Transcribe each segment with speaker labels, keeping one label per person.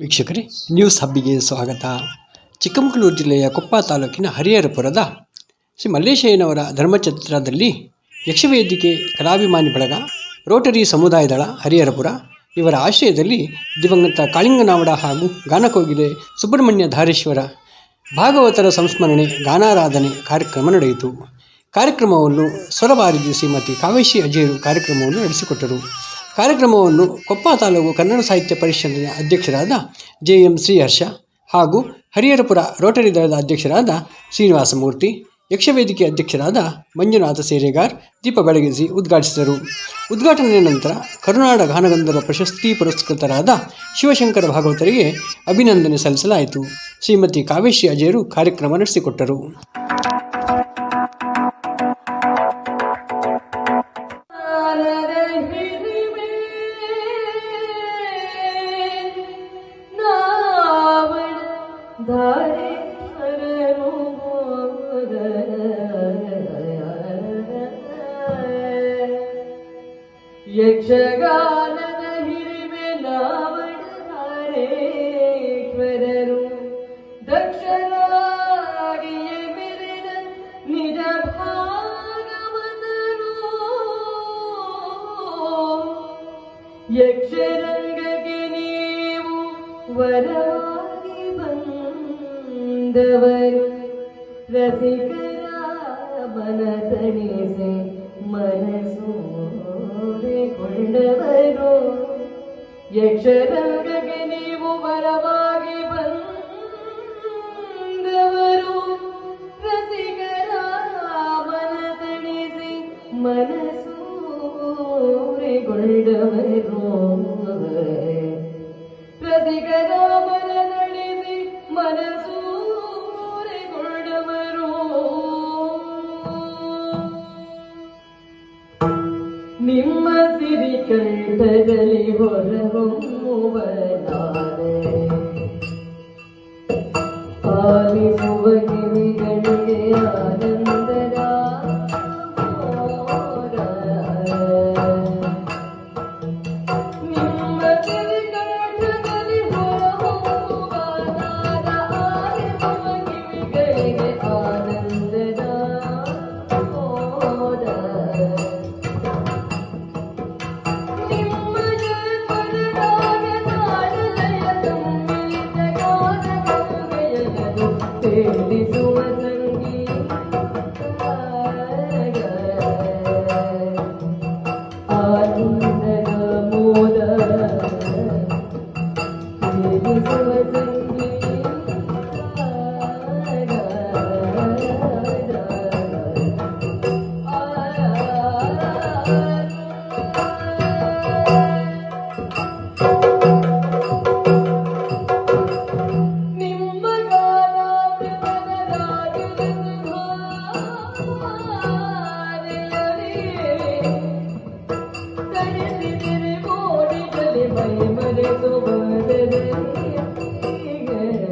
Speaker 1: ವೀಕ್ಷಕರೇ, ನ್ಯೂಸ್ ಹಬ್ಬಿಗೆ ಸ್ವಾಗತ. ಚಿಕ್ಕಮಗಳೂರು ಜಿಲ್ಲೆಯ ಕೊಪ್ಪ ತಾಲೂಕಿನ ಹರಿಹರಪುರದ ಶ್ರೀ ಮಲ್ಲೇಶಯ್ಯನವರ ಧರ್ಮಛತ್ರದಲ್ಲಿ ಯಕ್ಷವೇದಿಕೆ ಕಲಾಭಿಮಾನಿ ಬಳಗ, ರೋಟರಿ ಸಮುದಾಯದಳ ಹರಿಹರಪುರ, ಇವರ ಆಶ್ರಯದಲ್ಲಿ ದಿವಂಗತ ಕಾಳಿಂಗನಾವಡ ಹಾಗೂ ಗಾನಕೋಗಿಲೆ ಸುಬ್ರಹ್ಮಣ್ಯ ಧಾರೇಶ್ವರ ಭಾಗವತರ ಸಂಸ್ಮರಣೆ, ಗಾನಾರಾಧನೆ ಕಾರ್ಯಕ್ರಮ ನಡೆಯಿತು. ಕಾರ್ಯಕ್ರಮವನ್ನು ಸೊರಬಾರಿದ್ದು ಶ್ರೀಮತಿ ಕಾವೇಶಿ ಅಜೇರು ಕಾರ್ಯಕ್ರಮವನ್ನು ನಡೆಸಿಕೊಟ್ಟರು. ಕಾರ್ಯಕ್ರಮವನ್ನು ಕೊಪ್ಪ ತಾಲೂಕು ಕನ್ನಡ ಸಾಹಿತ್ಯ ಪರಿಷತ್ತಿನ ಅಧ್ಯಕ್ಷರಾದ ಜೆ ಎಂ ಶ್ರೀಹರ್ಷ ಹಾಗೂ ಹರಿಹರಪುರ ರೋಟರಿ ದಳದ ಅಧ್ಯಕ್ಷರಾದ ಶ್ರೀನಿವಾಸಮೂರ್ತಿ, ಯಕ್ಷವೇದಿಕೆ ಅಧ್ಯಕ್ಷರಾದ ಮಂಜುನಾಥ ಸೇರೆಗಾರ್ ದೀಪ ಬೆಳಗಿಸಿ ಉದ್ಘಾಟಿಸಿದರು. ಉದ್ಘಾಟನೆಯ ನಂತರ ಕರುನಾಡ ಗಾನಗಂಧರ್ವ ಪ್ರಶಸ್ತಿ ಪುರಸ್ಕೃತರಾದ ಶಿವಶಂಕರ ಭಾಗವತರಿಗೆ ಅಭಿನಂದನೆ ಸಲ್ಲಿಸಲಾಯಿತು. ಶ್ರೀಮತಿ ಕಾವೇಶಿ ಅಜೇರು ಕಾರ್ಯಕ್ರಮ ನಡೆಸಿಕೊಟ್ಟರು.
Speaker 2: ಯಕ್ಷಗಾನದ ಹಿರಿಮೆ ನಾವಣ ಧಾರೇಶ್ವರರು ದಕ್ಷರಾಗಿಯೇ ಮೆರೆದ ನಿಜ ಭಾಗವತರು. ಯಕ್ಷರಂಗಕ್ಕೆ ನೀವು ವರವಾಗಿ ಬಂದವರು, ರಸಿಕರ ಮನ ತಣಿಸಿ. ಮನಸೂರೆಗೊಂಡವರು. ಯಕ್ಷರಂಗಕ್ಕೆ ನೀವು ವರವಾಗಿ ಕಂಠದಲ್ಲಿ ಹೊರಹೊಮ್ಮುವನಾರೆ ಪಾಲಿಸುವ ಕಿವಿಗಳಿಗೆ ಆನಂದದ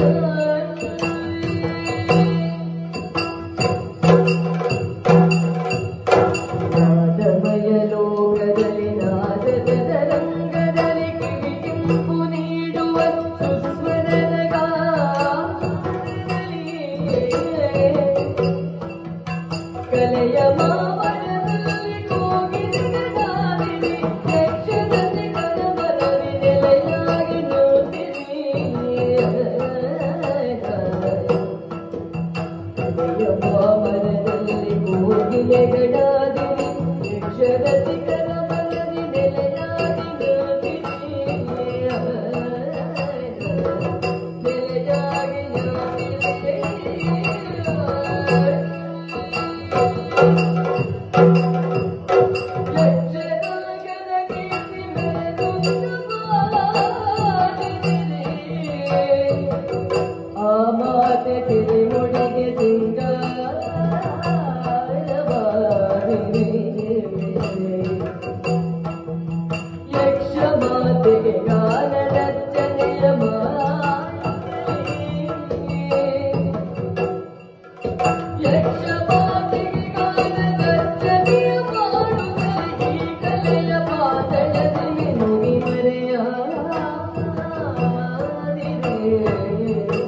Speaker 2: you. Música Yeah.